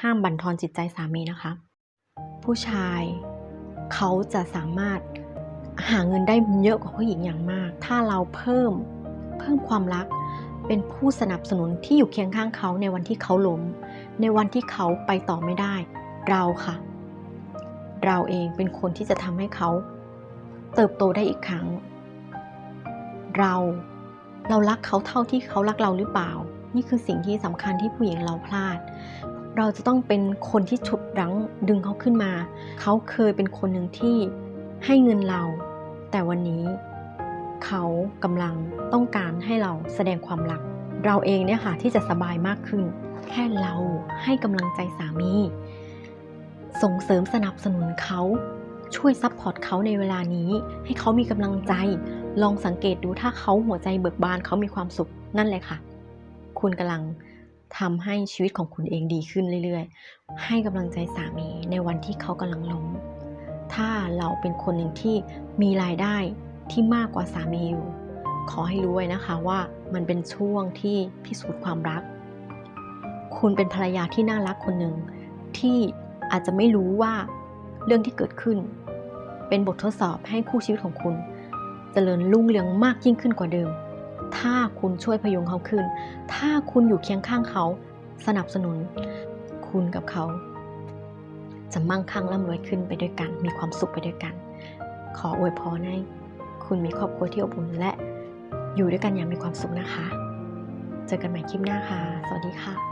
ห้ามบั่นทอนจิตใจสามีนะคะ ผู้ชายเขาจะสามารถหาเงินได้เยอะกว่าผู้หญิงอย่างมาก ถ้าเราเพิ่มเพิ่มความรักเป็นผู้สนับสนุนที่อยู่เคียงข้างเขาในวันที่เขาล้ม ในวันที่เขาไปต่อไม่ได้ เราค่ะ เราเองเป็นคนที่จะทำให้เขา เติบโตได้อีกครั้ง เราเรารักเขาเท่าที่เขารักเราหรือเปล่า นี่คือสิ่งที่สำคัญที่ผู้หญิงเราพลาด เราจะต้องเป็นคนที่ฉุดรั้งดึงเขาขึ้นมา เขาเคยเป็นคนหนึ่งที่ให้เงินเรา แต่วันนี้ เขากำลังต้องการให้เราแสดงความรัก เราเองเนี่ยค่ะที่จะสบายมากขึ้น แค่เราให้กำลังใจสามี ส่งเสริมสนับสนุนเขาช่วยซัพพอร์ตเขาในเวลานี้ ให้เขามีกำลังใจ ลองสังเกตดูถ้าเขาหัวใจเบิกบานเขามีความสุขนั่นแหละค่ะ คุณกำลัง ทำให้ชีวิตของคุณเองดีขึ้นเรื่อยๆ ให้กำลังใจสามีในวันที่เขากำลังล้ม ถ้าเราเป็นคนหนึ่งที่มีรายได้ที่มากกว่าสามีอยู่ ขอให้รู้ไว้นะคะว่ามันเป็นช่วงที่พิสูจน์ความรัก คุณเป็นภรรยาที่น่ารักคนหนึ่งที่อาจจะไม่รู้ว่าเรื่องที่เกิดขึ้น เป็นบททดสอบให้คู่ชีวิตของคุณเจริญรุ่งเรืองมากยิ่งขึ้นกว่าเดิม ถ้าคุณช่วยพยุงเขาขึ้น ถ้าคุณอยู่เคียงข้างเขา สนับสนุน คุณกับเขา จะมั่งคั่งร่ำรวยขึ้นไปด้วยกัน มีความสุขไปด้วยกัน ขออวยพรให้คุณมีครอบครัวที่อบอุ่นและอยู่ด้วยกันอย่างมีความสุขนะคะ เจอกันใหม่คลิปหน้าค่ะ สวัสดีค่ะ